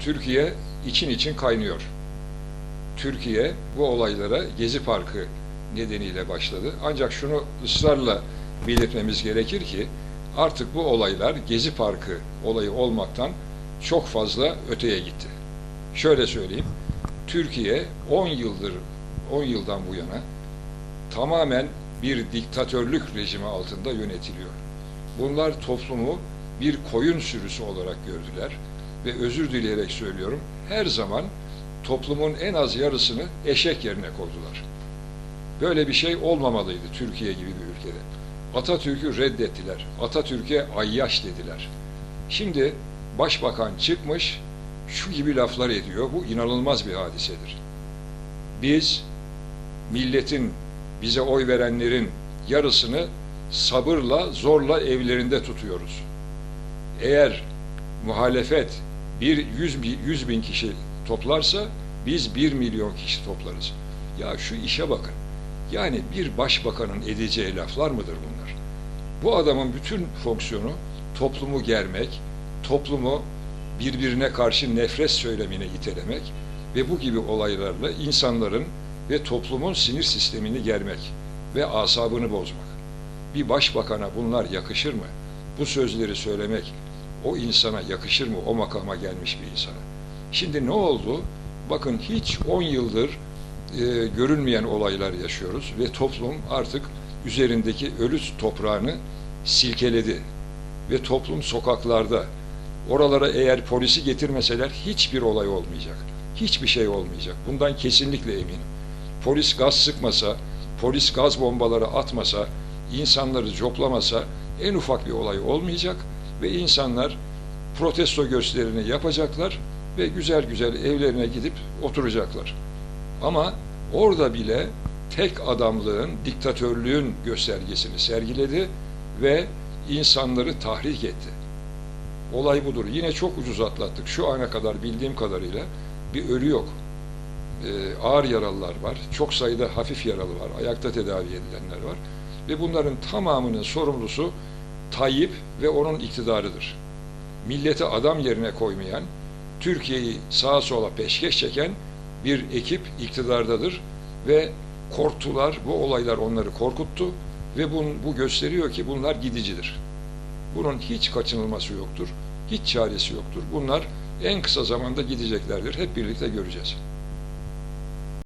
Türkiye için için kaynıyor. Türkiye bu olaylara Gezi Parkı nedeniyle başladı. Ancak şunu ısrarla belirtmemiz gerekir ki artık bu olaylar Gezi Parkı olayı olmaktan çok fazla öteye gitti. Şöyle söyleyeyim. Türkiye 10 yıldır 10 yıldan bu yana tamamen bir diktatörlük rejimi altında yönetiliyor. Bunlar toplumu bir koyun sürüsü olarak gördüler ve özür dileyerek söylüyorum her zaman toplumun en az yarısını eşek yerine koydular. Böyle bir şey olmamalıydı Türkiye gibi bir ülkede. Atatürk'ü reddettiler. Atatürk'e ayyaş dediler. Şimdi başbakan çıkmış şu gibi laflar ediyor. Bu inanılmaz bir hadisedir. Biz milletin bize oy verenlerin yarısını sabırla, zorla evlerinde tutuyoruz. Eğer muhalefet bir yüz, bi- yüz bin kişi toplarsa biz bir milyon kişi toplarız. Ya şu işe bakın. Yani bir başbakanın edeceği laflar mıdır bunlar? Bu adamın bütün fonksiyonu toplumu germek, toplumu birbirine karşı nefret söylemine itelemek ve bu gibi olaylarla insanların ve toplumun sinir sistemini germek ve asabını bozmak. Bir başbakana bunlar yakışır mı? Bu sözleri söylemek o insana yakışır mı? O makama gelmiş bir insana. Şimdi ne oldu? Bakın hiç 10 yıldır e, görülmeyen olaylar yaşıyoruz ve toplum artık üzerindeki ölü toprağını silkeledi ve toplum sokaklarda oralara eğer polisi getirmeseler hiçbir olay olmayacak. Hiçbir şey olmayacak. Bundan kesinlikle eminim. Polis gaz sıkmasa, polis gaz bombaları atmasa, insanları coplamasa en ufak bir olay olmayacak ve insanlar protesto gösterilerini yapacaklar ve güzel güzel evlerine gidip oturacaklar. Ama orada bile tek adamlığın, diktatörlüğün göstergesini sergiledi ve insanları tahrik etti. Olay budur. Yine çok ucuz atlattık. Şu ana kadar bildiğim kadarıyla bir ölü yok. Ee, ağır yaralılar var. Çok sayıda hafif yaralı var. Ayakta tedavi edilenler var. Ve bunların tamamının sorumlusu Tayyip ve onun iktidarıdır. Milleti adam yerine koymayan, Türkiye'yi sağa sola peşkeş çeken bir ekip iktidardadır ve korktular. Bu olaylar onları korkuttu ve bun, bu gösteriyor ki bunlar gidicidir. Bunun hiç kaçınılması yoktur, hiç çaresi yoktur. Bunlar en kısa zamanda gideceklerdir. Hep birlikte göreceğiz.